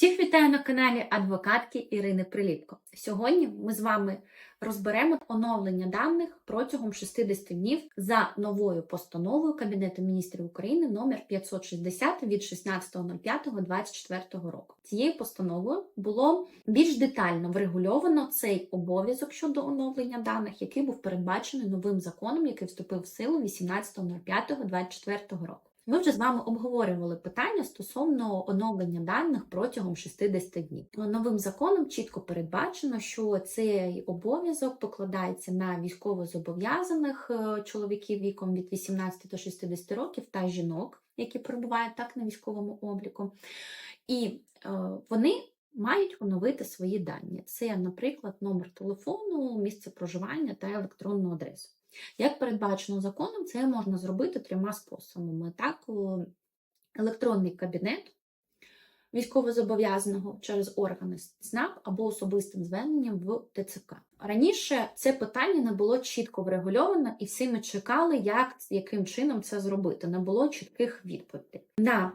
Всіх вітаю на каналі адвокатки Ірини Приліпко. Сьогодні ми з вами розберемо оновлення даних протягом 60 днів за новою постановою Кабінету міністрів України номер 560 від 16.05.24 року. Цією постановою було більш детально врегульовано цей обов'язок щодо оновлення даних, який був передбачений новим законом, який вступив в силу 18.05.24 року. Ми вже з вами обговорювали питання стосовно оновлення даних протягом 60 днів. Новим законом чітко передбачено, що цей обов'язок покладається на військовозобов'язаних зобов'язаних чоловіків віком від 18 до 60 років та жінок, які перебувають так на військовому обліку. І е, вони мають оновити свої дані. Це, наприклад, номер телефону, місце проживання та електронну адресу. Як передбачено законом, це можна зробити трьома способами. Так, електронний кабінет військовозобов'язаного через органи СНАП або особистим зверненням в ТЦК. Раніше це питання не було чітко врегульовано, і всі ми чекали, як, яким чином це зробити. Не було чітких відповідей. На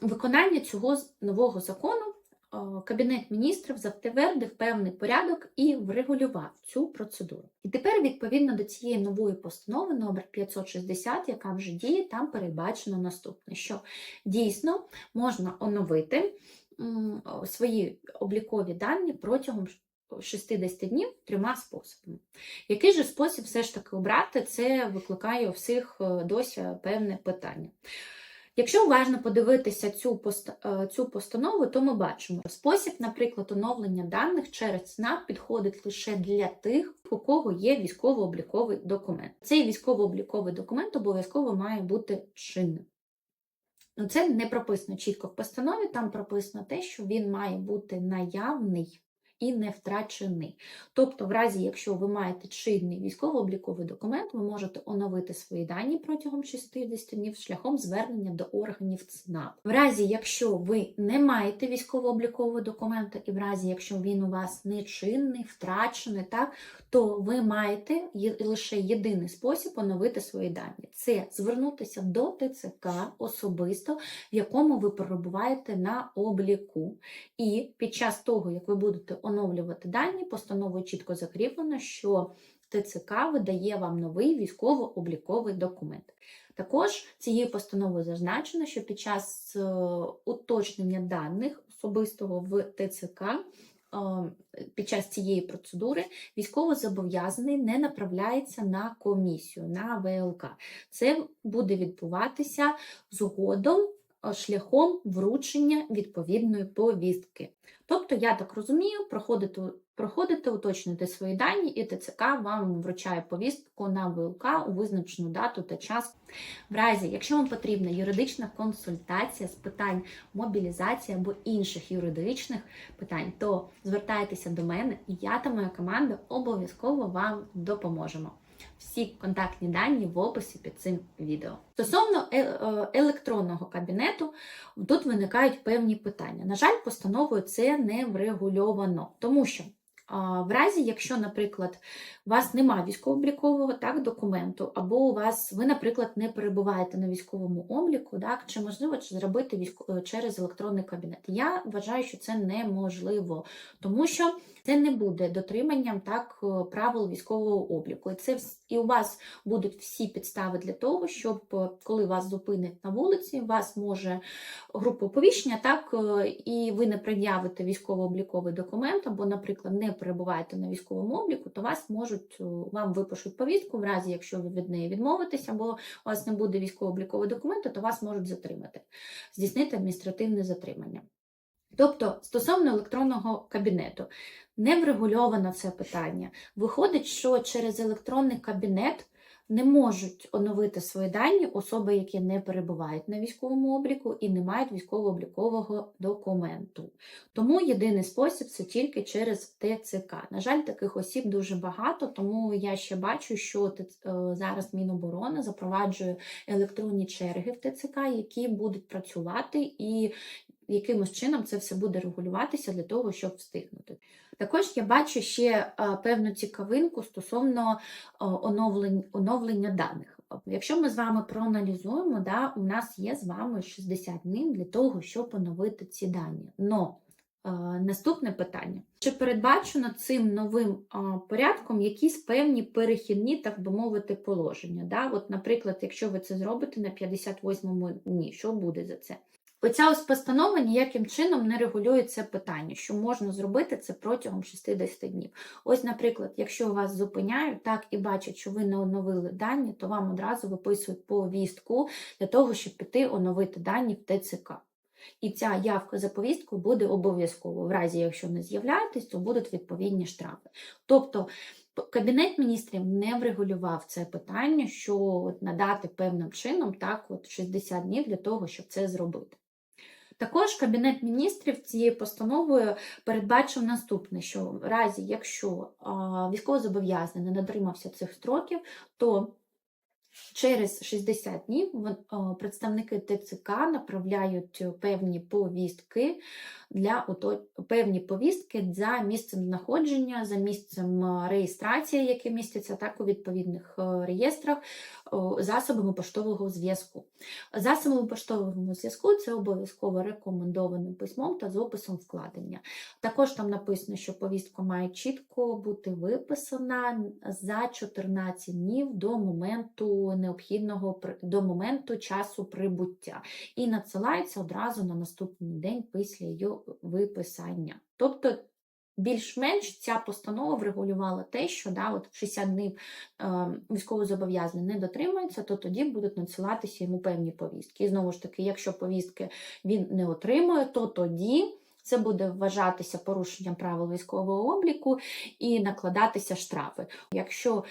виконання цього нового закону Кабінет міністрів затвердив певний порядок і врегулював цю процедуру. І тепер, відповідно до цієї нової постанови номер 560, яка вже діє, там передбачено наступне: що дійсно можна оновити свої облікові дані протягом 60 днів трьома способами. Який же спосіб все ж таки обрати, це викликає у всіх е, досі певне питання. Якщо уважно подивитися цю пост... Е, цю постанову, то ми бачимо, спосіб, наприклад, оновлення даних через СНАП підходить лише для тих, у кого є військово-обліковий документ. Цей військово-обліковий документ обов'язково має бути чинним. Ну, Це не прописано чітко в постанові, там прописано те, що він має бути наявний і не втрачений. Тобто, в разі, якщо ви маєте чинний військово-обліковий документ, ви можете оновити свої дані протягом 60 днів шляхом звернення до органів ЦНАП. В разі, якщо ви не маєте військово-облікового документа, і в разі, якщо він у вас не чинний, втрачений, так, то ви маєте лише єдиний спосіб оновити свої дані. Це звернутися до ТЦК особисто, в якому ви перебуваєте на обліку. І під час того, як ви будете оновлювати дані, постановою чітко закріплено, що ТЦК видає вам новий військово-обліковий документ. Також цією постановою зазначено, що під час е, уточнення даних особистого в ТЦК. Е, під час цієї процедури військовозобов'язаний не направляється на комісію на ВЛК. Це буде відбуватися згодом шляхом вручення відповідної повістки. Тобто, я так розумію, проходите, проходите, уточнюєте свої дані, і ТЦК вам вручає повістку на ВЛК у визначену дату та час. В разі, якщо вам потрібна юридична консультація з питань мобілізації або інших юридичних питань, то звертайтеся до мене, і я та моя команда обов'язково вам допоможемо. Всі контактні дані в описі під цим відео. Стосовно е, е, електронного кабінету, тут виникають певні питання. На жаль, постановою це не врегульовано, тому що в разі, якщо, наприклад, у вас немає військово-облікового так, документу, або у вас, ви, наприклад, не перебуваєте на військовому обліку, так, чи можливо зробити військо... Е, через електронний кабінет. Я вважаю, що це неможливо, тому що це не буде дотриманням так, е, правил військового обліку. І це і у вас будуть всі підстави для того, щоб е, коли вас зупинять на вулиці, вас може група оповіщення, так, і ви не пред'явите військово-обліковий документ, або, наприклад, не перебуваєте на військовому обліку, то вас можуть е, вам випишуть повістку, в разі, якщо ви від неї відмовитеся, або у вас не буде військово-облікового документу, то вас можуть затримати, здійснити адміністративне затримання. Тобто, стосовно електронного кабінету, не врегульовано це питання. Виходить, що через електронний кабінет не можуть оновити свої дані особи, які не перебувають на військовому обліку і не мають військово-облікового документу. Тому єдиний спосіб це тільки через ТЦК. На жаль, таких осіб дуже багато, тому я ще бачу, що е, зараз Міноборони запроваджує електронні черги в ТЦК, які будуть працювати і якимось чином це все буде регулюватися для того, щоб встигнути. Також я бачу ще певну цікавинку стосовно оновлень, оновлення даних. Якщо ми з вами проаналізуємо, да, у нас є з вами 60 днів для того, щоб оновити ці дані. Но Е, Наступне питання: чи передбачено цим новим порядком якісь певні перехідні, так би мовити, положення? Да? От, наприклад, якщо ви це зробите на 58-му дні, що буде за це? Оця ось постанова ніяким чином не регулює це питання, що можна зробити це протягом 60 днів. Ось, наприклад, якщо вас зупиняють так і бачать, що ви не оновили дані, то вам одразу виписують повістку для того, щоб піти оновити дані в ТЦК. І ця явка за повісткою буде обов'язково. В разі, якщо не з'являєтесь, то будуть відповідні штрафи. Тобто Кабінет міністрів не врегулював це питання, що от надати певним чином так, от 60 днів для того, щоб це зробити. Також Кабінет міністрів цією постановою передбачив наступне: що в разі, якщо військовозобов'язаний не дотримався цих строків, то Через 60 днів представники ТЦК направляють певні повістки для певні повістки за місцем знаходження, за місцем е, реєстрації, яке містяться так у відповідних е, реєстрах, засобами поштового зв'язку. Засобами поштового зв'язку це обов'язково рекомендованим письмом та з описом вкладення. Також там написано, що повістка має чітко бути виписана за 14 днів до моменту необхідного до моменту часу прибуття і надсилається одразу на наступний день після її виписання. Тобто більш-менш ця постанова врегулювала те, що да, от 60 днів е, військовозобов'язаний не дотримується, то тоді будуть надсилатися йому певні повістки. І знову ж таки, якщо повістки він не отримує, то тоді це буде вважатися порушенням правил військового обліку і накладатися штрафи. Якщо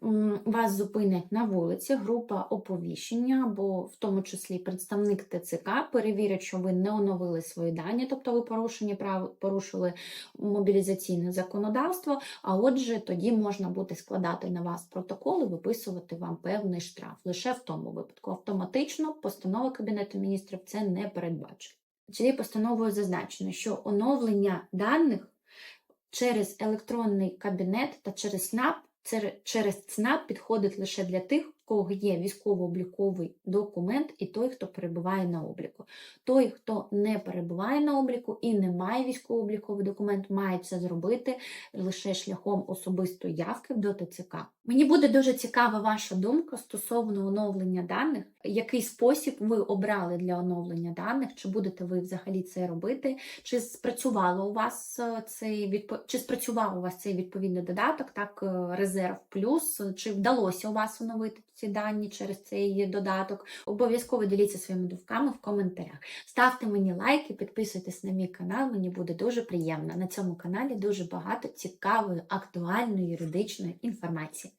вас зупинять на вулиці, група оповіщення, або в тому числі представник ТЦК перевірять, що ви не оновили свої дані, тобто ви порушені прав, порушили мобілізаційне законодавство. А отже, тоді можна буде складати на вас протокол і виписувати вам певний штраф. Лише в тому випадку. Автоматично постанова Кабінету міністрів це не передбачить. Цією постановою зазначено, що оновлення даних через електронний кабінет та через СНАП через ЦНАП підходить лише для тих, кого є військово-обліковий документ, і той, хто перебуває на обліку. Той, хто не перебуває на обліку і не має військово-обліковий документ, має це зробити лише шляхом особистої явки до ТЦК. Мені буде дуже цікава ваша думка стосовно оновлення даних. Який спосіб ви обрали для оновлення даних? Чи будете ви взагалі це робити? Чи спрацювало у вас е, цей відпо... чи спрацював у вас цей відповідний додаток, так е, резерв плюс? Чи вдалося у вас оновити ці дані через цей додаток? Обов'язково діліться своїми думками в коментарях. Ставте мені лайки, підписуйтесь на мій канал, мені буде дуже приємно. На цьому каналі дуже багато цікавої, актуальної юридичної інформації.